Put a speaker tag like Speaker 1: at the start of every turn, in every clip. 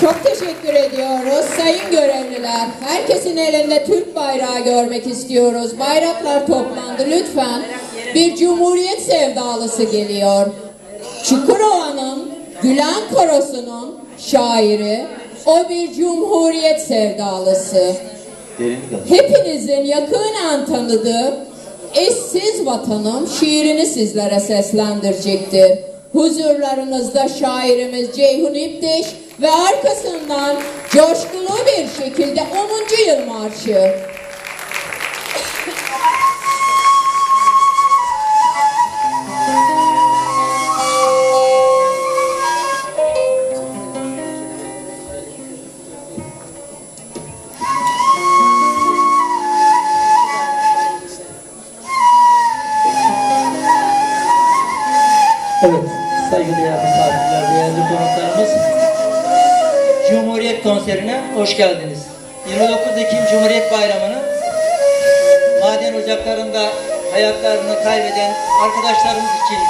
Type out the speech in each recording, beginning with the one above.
Speaker 1: Çok teşekkür ediyoruz sayın görevliler. Herkesin elinde Türk bayrağı görmek istiyoruz. Bayraklar toplandı lütfen. Bir cumhuriyet sevdalısı geliyor. Çukurova'nın Gülen Korosu'nun şairi, o bir cumhuriyet sevdalısı. Hepinizin yakınen tanıdığı eşsiz vatanım şiirini sizlere seslendirecektir. Huzurlarınızda şairimiz Ceyhun İptiş, ve arkasından coşkulu bir şekilde 10. yıl marşı.
Speaker 2: Evet, saygıdeğer misafirler, değerli konuklarımız. Cumhuriyet konserine hoş geldiniz. 29 Ekim Cumhuriyet Bayramı'nı maden ocaklarında hayatlarını kaybeden arkadaşlarımız için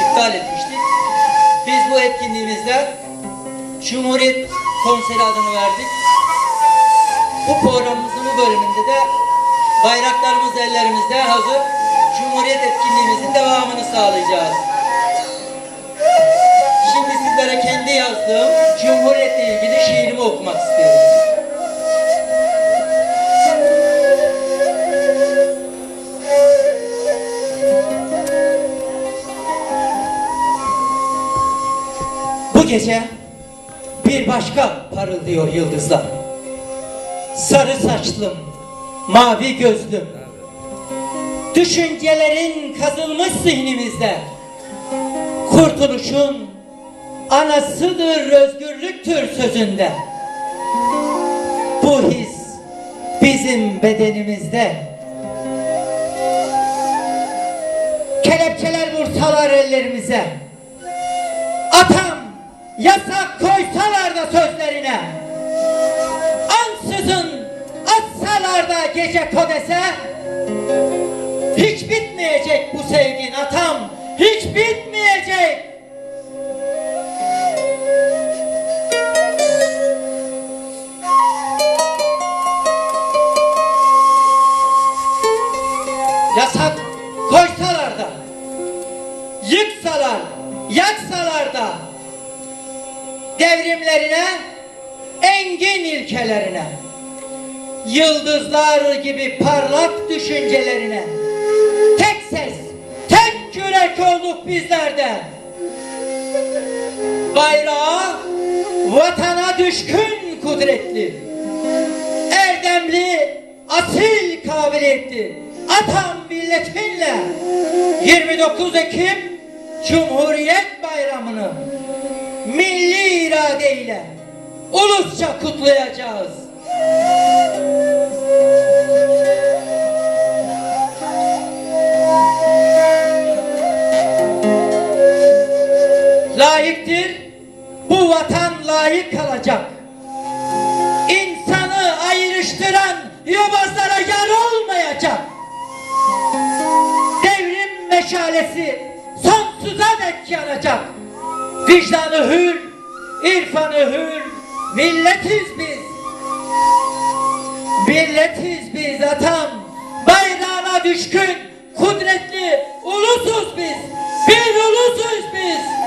Speaker 2: iptal etmiştik. Biz bu etkinliğimizde Cumhuriyet konseri adını verdik. Bu programımızın bu bölümünde de bayraklarımız ellerimizde hazır. Cumhuriyet etkinliğimizin devamını sağlayacağız. Şimdi sizlere kendi yazdığım Cumhuriyet'le ilgili şiirimi okumak istiyorum. Bu gece bir başka parıldıyor yıldızlar. Sarı saçlım, mavi gözlüm. Düşüncelerin kazılmış zihnimizde. Kurtuluşun anasıdır, özgürlüktür sözünde. Bu his bizim bedenimizde. Kelepçeler vursalar ellerimize. Atam yasak koysalar da sözlerine. Ansızın atsalar da gece kodese. Hiç bitmeyecek bu sevgin atam. Hiç bitmeyecek. Gibi parlak düşüncelerine, tek ses, tek yürek olduk bizlerde. Bayrağa, vatana düşkün kudretli, erdemli, asil kabiliyetli, atam milletinle 29 Ekim Cumhuriyet Bayramı'nı milli iradeyle ulusça kutlayacağız. Bu vatan layık kalacak. İnsanı ayrıştıran yobazlara yer olmayacak. Devrim meşalesi sonsuza dek yanacak. Vicdanı hür, irfanı hür, milletiz biz. Milletiz biz atam, bayrağına düşkün, kudretli ulusuz biz. Bir ulusuz biz.